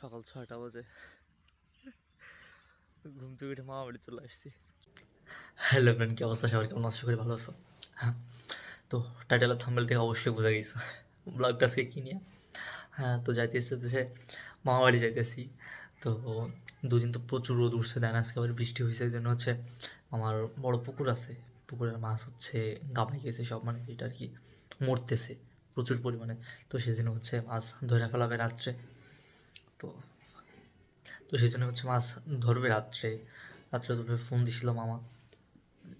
সকাল ছয়টা বাজে। ঘুম থেকে উঠে মামা বাড়ি চলে আসছি। হ্যালো ফ্রেন্ড কি অবস্থা? সবার কেমন আশা করি ভালো আছো? হ্যাঁ তো টাইটেল আর থাম্বেল থেকে অবশ্যই বোঝা গেছে। ব্লগটা আজকে কি নিয়ে? হ্যাঁ তো যাইতেছি হচ্ছে মামা বাড়ি যাইতেছি তো দুদিন তো প্রচুর রোদ উঠছে, দেন আজকে আবার বৃষ্টি হয়েছে জন্য হচ্ছে আমার বড় পুকুর আছে। পুকুরের মাছ হচ্ছে গাবাই গেছে, সব মানে এটা আর কি মরতেছে প্রচুর পরিমাণে। তো সেই জন্য হচ্ছে মাছ ধরে ফেলাবে রাত্রে। তো তো সেই জন্য হচ্ছে মাছ ধরবে রাত্রে। রাত্রে ধরবে ফোন দিছিল মামা,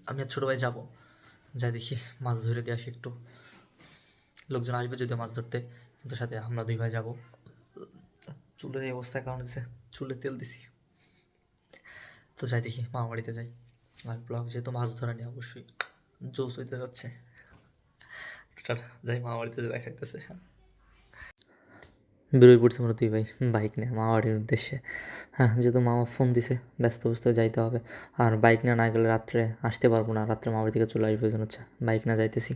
আমি আর ছোটো ভাই যাব। যাই দেখি মাছ ধরে দিয়ে আসি একটু। লোকজন আসবে যদিও মাছ ধরতে, কিন্তু সাথে আমরা দুই ভাই যাব। চুলের এই অবস্থার কারণ হচ্ছে চুলে তেল দিছি। তো যাই দেখি মামা বাড়িতে যাই। আর ব্লগ যেহেতু মাছ ধরা নিয়ে অবশ্যই জোস হইতে যাচ্ছে। যাই মামা বাড়িতে দেখাইতেছে হ্যাঁ বেরোয় পড়ছে মনে তুই ভাই বাইক নিয়ে মামা বাড়ির উদ্দেশ্যে। হ্যাঁ যেহেতু মামা ফোন দিছে, ব্যস্ত ব্যস্ত যাইতে হবে। আর বাইক না না গেলে রাত্রে আসতে পারব না, রাত্রে মামা বাড়ি থেকে চলে আসবে জন্য হচ্ছে বাইক না যাইতেছি।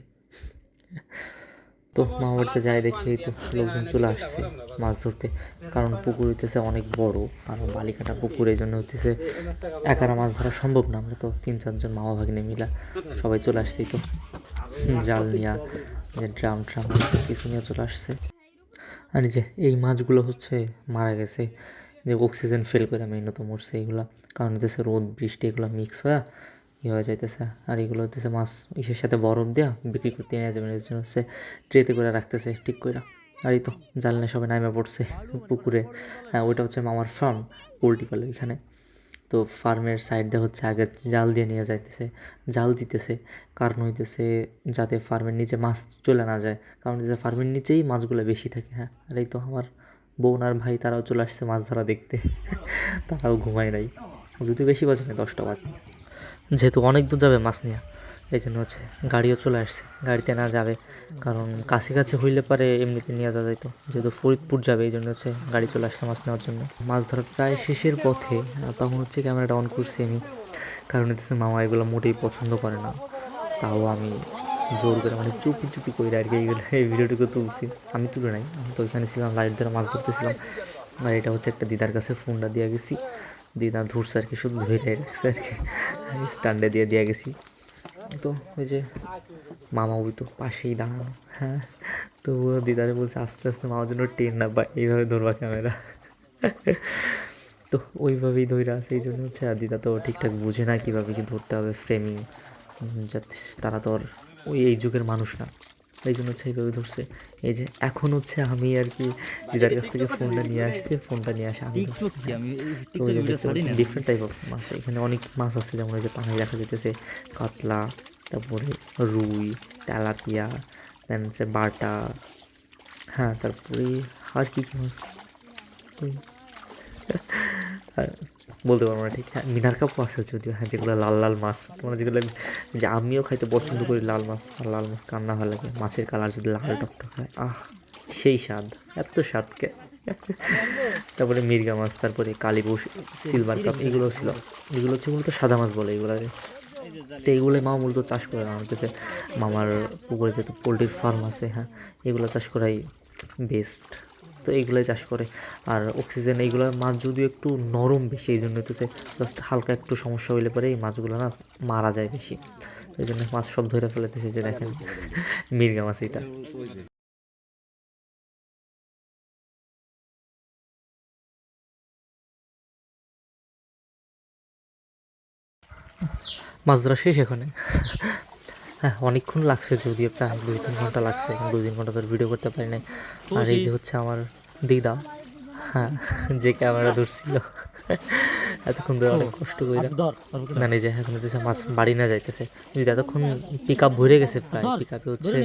তো মামা বাড়িতে যাই দেখি তো লোকজন চলে আসছে মাছ ধরতে। কারণ পুকুর হইতেছে অনেক বড়, আর বালিকাটা পুকুর এই জন্য হইতেছে একারা মাছ ধরা সম্ভব না। আমরা তো তিন, চারজন মামা ভাগ্নে মিলা সবাই চলে আসছি তো। জাল নিয়া, যে ড্রাম, ট্রাম, কিছু নিয়ে চলে আসছে। আর যে, এই মাছগুলো হচ্ছে মারা গেছে। যে অক্সিজেন ফেল করে মেইনত মরছে এইগুলো কারণ হচ্ছে রোদ, বৃষ্টি এগুলো মিক্স হয়ে ইয়ে হয়ে যাইতেছে। আর এগুলো হচ্ছে মাছ ইসের সাথে বরফ দেওয়া বিক্রি করতে নিয়ে যাবে। এর জন্য হচ্ছে ট্রেতে করে রাখতেছে, ঠিক করে আর এই তো জানলে সবাই নামে পড়ছে পুকুরে। হ্যাঁ ওইটা হচ্ছে মামার ফার্ম পোলট্রি পালে ওইখানে তো ফার্মের সাইড দিয়ে হচ্ছে আগে জাল দিয়ে নিয়ে যাইতেছে, জাল দিতেছে, কারণ হইতেছে যাতে ফার্মের নিচে মাছ চলে না যায়। কারণ হইতেছে ফার্মের নিচেই মাছগুলো বেশি থাকে হ্যাঁ? আর এই তো আমার বোন আর ভাই, তারাও চলে আসছে মাছ ধরা দেখতে। তারাও ঘুমায় নাই। যদি বেশি বাজে না দশটা বাজে যেহেতু অনেক দূর যাবে মাছ নিয়ে। এই জন্য হচ্ছে গাড়িও চলে আসছে। গাড়িতে না যাবে, কারণ কাছে কাছে হইলে পারে এমনিতে নিয়ে যাওয়া যাইতো। যেহেতু ফরিদপুর যাবে, এই জন্য হচ্ছে গাড়ি চলে আসছে মাছ নেওয়ার জন্য। মাছ ধরা প্রায় শেষের পথে তখন হচ্ছে ক্যামেরাটা অন করছি আমি, কারণ হচ্ছে মামা এগুলো মোটেই পছন্দ করে না। তাও আমি জোর করে মানে চুপি চুপি করে আর কি এইগুলো এই ভিডিওটুকু তুলছি। আমি তুলে নাই, আমি তো ওইখানে ছিলাম, লাইট ধরে মাছ ধরতেছিলাম। আর এটা হচ্ছে একটা দিদার কাছে ফোনটা দিয়ে গেছি। দিদা ধরছে আর কি, শুধু ধরে রাখছে আর কি, স্ট্যান্ডে দিয়ে দিয়ে গেছি। তো ওই যে মামা ওই তো পাশেই দাঁড়ানো। হ্যাঁ তো ও দিদারে বলছে আস্তে আস্তে মামার জন্য টেন না, বা এইভাবে ধরবা ক্যামেরা। তো ওইভাবেই ধরে সেই এই জন্য হচ্ছে আর দিদা তো ঠিকঠাক বুঝে না কীভাবে কি ধরতে হবে ফ্রেমিং যাতে তারা তো আর ওই এই যুগের মানুষ না। এই জন্য হচ্ছে এইভাবে ধরছে। এই যে এখন হচ্ছে আমি আর কি দিদার কাছ থেকে ফোনটা নিয়ে আসছি ফোনটা নিয়ে আসে আমি। তো ওই দেখতে পাচ্ছেন ডিফারেন্ট টাইপ অফ মাছ। এখানে অনেক মাছ আছে যেমন ওই যে পানি দেখা যেতেছে কাতলা তারপরে রুই তেলাপিয়া দেন হচ্ছে বাটা হ্যাঁ তারপরে আর কি কি মাছ? আর বলতে পারব না, ঠিক? হ্যাঁ মিনার কাপও আছে যদিও হ্যাঁ যেগুলো লাল লাল মাছ। তোমরা যেগুলো যে আমিও খাইতে পছন্দ করি লাল মাছ, আর লাল মাছ কান্না ভালো লাগে। মাছের কালার যদি লাল টকটক হয়, আহ, সেই স্বাদ, এত স্বাদকে তারপরে মির্গা মাছ, তারপরে কালীবুস সিলভার কাপ, এগুলো ছিল। এগুলো হচ্ছে মূলত সাদা মাছ বলে এগুলোকে তো এইগুলো মামা মূলত চাষ করে না হচ্ছে মামার পুকুরে যেহেতু পোলট্রির ফার্ম আছে হ্যাঁ এগুলো চাষ করাই বেস্ট তো এইগুলোই চাষ করে। আর অক্সিজেন এইগুলো মাছ যদিও একটু নরম বেশি, এই জন্য হচ্ছে জাস্ট হালকা একটু সমস্যা হইলে পরে এই মাছগুলো না মারা যায় বেশি। এই জন্য মাছ সব ধরে ফেলেতেছে যে দেখেন মির্গা মাছ এটা মাছ ধরা শেষ এখানে। হ্যাঁ অনেকক্ষণ লাগছে যদিও প্রায় দুই তিন ঘণ্টা লাগছে এখন দুই তিন ঘণ্টা ধরে ভিডিও করতে পারি নাই। আর এই যে হচ্ছে আমার দিদা হ্যাঁ যে ক্যামেরা ধরছিল। এতক্ষণ ধরে অনেক কষ্ট করে না যে এখন হচ্ছে মাছ বাড়ি না যাইতেছে। যদি এতক্ষণ পিক আপ ভরে গেছে প্রায়। পিক আপে হচ্ছে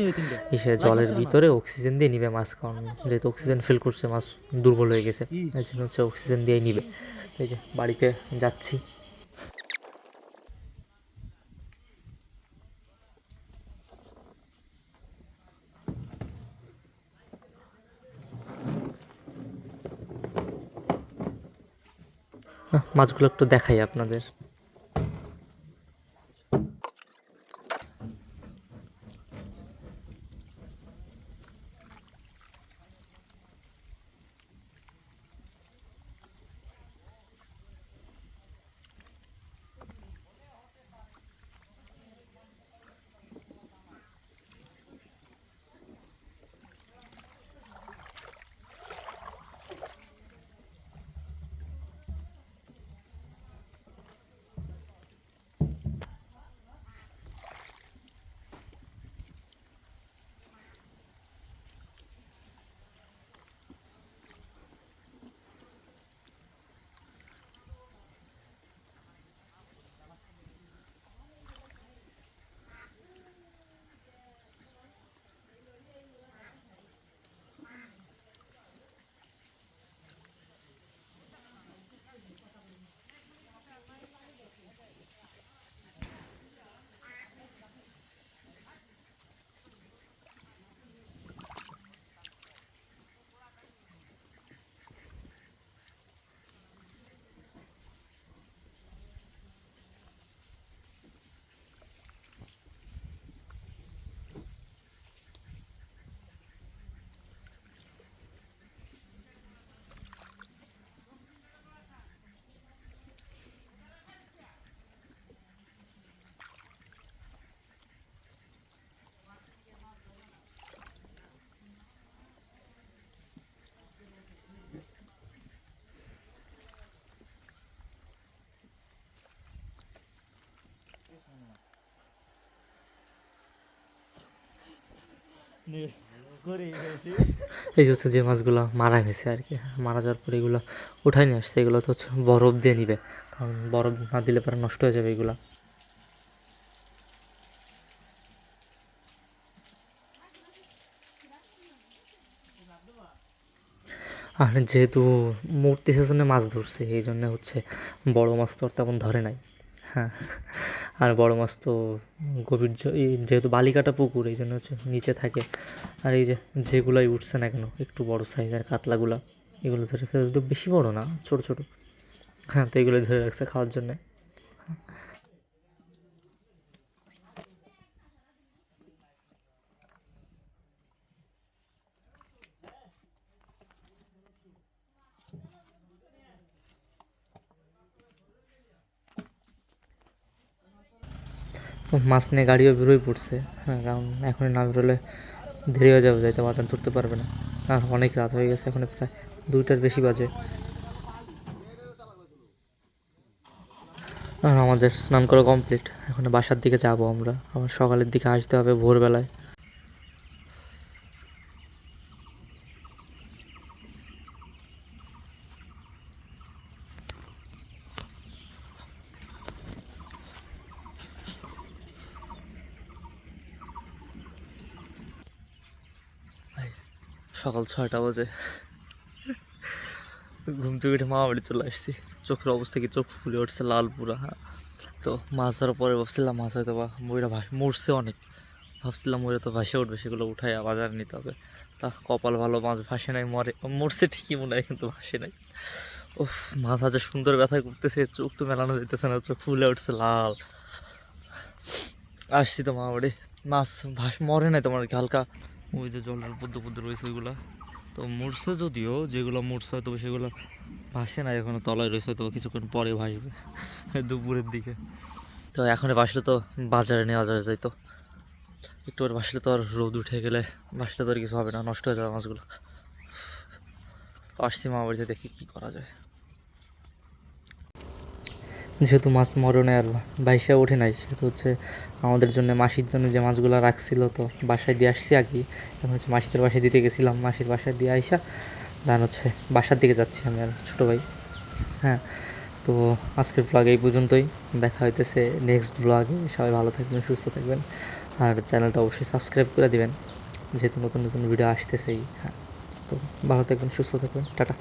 এসে জলের ভিতরে অক্সিজেন দিয়ে নিবে মাছ কারণ যেহেতু অক্সিজেন ফিল করছে মাছ দুর্বল হয়ে গেছে। এই জন্য হচ্ছে অক্সিজেন দিয়ে নিবে। এই যে বাড়িতে যাচ্ছি। মাছগুলো একটু দেখাই আপনাদের। এই হচ্ছে যে মাছগুলো মারা গেছে আর কি। মারা যাওয়ার পরে এগুলো উঠাই নিয়ে আসছে, এগুলো তো হচ্ছে বরফ দিয়ে নিবে। কারণ বরফ না দিলে পরে নষ্ট হয়ে যাবে এগুলো। আর যেহেতু মূর্তি সেজনে মাছ ধরছে, এই জন্য হচ্ছে বড় মাছ তো তেমন ধরে নাই। হ্যাঁ। আর বড় মাছ তো গভীর যেহেতু বালিকাটা পুকুর, এই জন্য হচ্ছে নিচে থাকে। আর এই যে যেগুলোই উঠছে না কেন, একটু বড় সাইজের কাতলাগুলা, এগুলো ধরে একটু বেশি বড় না, ছোট ছোট। হ্যাঁ তো এগুলো ধরে রাখছে খাওয়ার জন্যে। মাছ নিয়ে গাড়িও বেরোয় পড়ছে। হ্যাঁ কারণ এখন না বেরোলে দেরি হয়ে যাবে, যাইতে মাছ ধরতে পারবে না। কারণ অনেক রাত হয়ে গেছে এখন প্রায় দুইটার বেশি বাজে। আর আমাদের স্নান করা কমপ্লিট এখন বাসার দিকে যাব আমরা। আবার সকালের দিকে আসতে হবে ভোরবেলায়। সকাল ছয়টা বাজে। ঘুম থেকে উঠে মামা বাড়ি চলে আসছি। চোখের অবস্থা কি চোখ ফুলে উঠছে লাল পুরা হ্যাঁ? তো মাছ ধরার পরে ভাবছিলাম মাছ হয়তো বা ময়ূরা ভাস মরছে অনেক। ভাবছিলাম ময়ূরা তো ভাসে উঠবে, সেগুলো উঠাই বাজার নিতে হবে। তা কপাল ভালো, মাছ ভাসে নাই, মরে মরছে ঠিকই মনে হয়, কিন্তু ভাসে নাই। উফ, মাথা যে সুন্দর ব্যথা করতেছে, চোখ তো মেলানো যেতেছে না, চোখ ফুলে উঠছে লাল। আসছি তো মামা বাড়ি। মাছ ভাস মরে নাই তোমার হালকা? ওই যে জলের বুদ্ধ বুদ্ধ রয়েছে ওইগুলা। তো মরছে যদিও, যেগুলো মরছে হয়তো সেগুলো ভাসে না এখনও তলায় রয়েছে হয়তো কিছুক্ষণ পরে ভাসবে দুপুরের দিকে। তো এখন ভাসলে তো বাজারে নেওয়া যায় যাইতো একটু আর ভাসলে তো আর রোদ উঠে গেলে, ভাসলে তো আর কিছু হবে না, নষ্ট হয়ে যাবে মাছগুলো। তো আসছি মা বাড়িতে, দেখি কী করা যায়। যেহেতু মাছ মরণে আর বাইসা ওঠে নাই, সেহেতু হচ্ছে আমাদের জন্য মাসির জন্য যে মাছগুলো রাখছিল তো বাসায় দিয়ে আসছি আর কি এখন হচ্ছে মাসিদের বাসায় দিতে গেছিলাম, মাসির বাসায় দিয়ে আইসা দান হচ্ছে বাসার দিকে যাচ্ছি আমি আর ছোটো ভাই। হ্যাঁ তো আজকের ব্লগ এই পর্যন্তই। দেখা হইতেছে নেক্সট ব্লগে সবাই ভালো থাকবেন, সুস্থ থাকবেন। আর চ্যানেলটা অবশ্যই সাবস্ক্রাইব করে দিবেন, যেহেতু নতুন নতুন ভিডিও আসতেছেই। হ্যাঁ তো ভালো থাকবেন, সুস্থ থাকবেন। টাটা।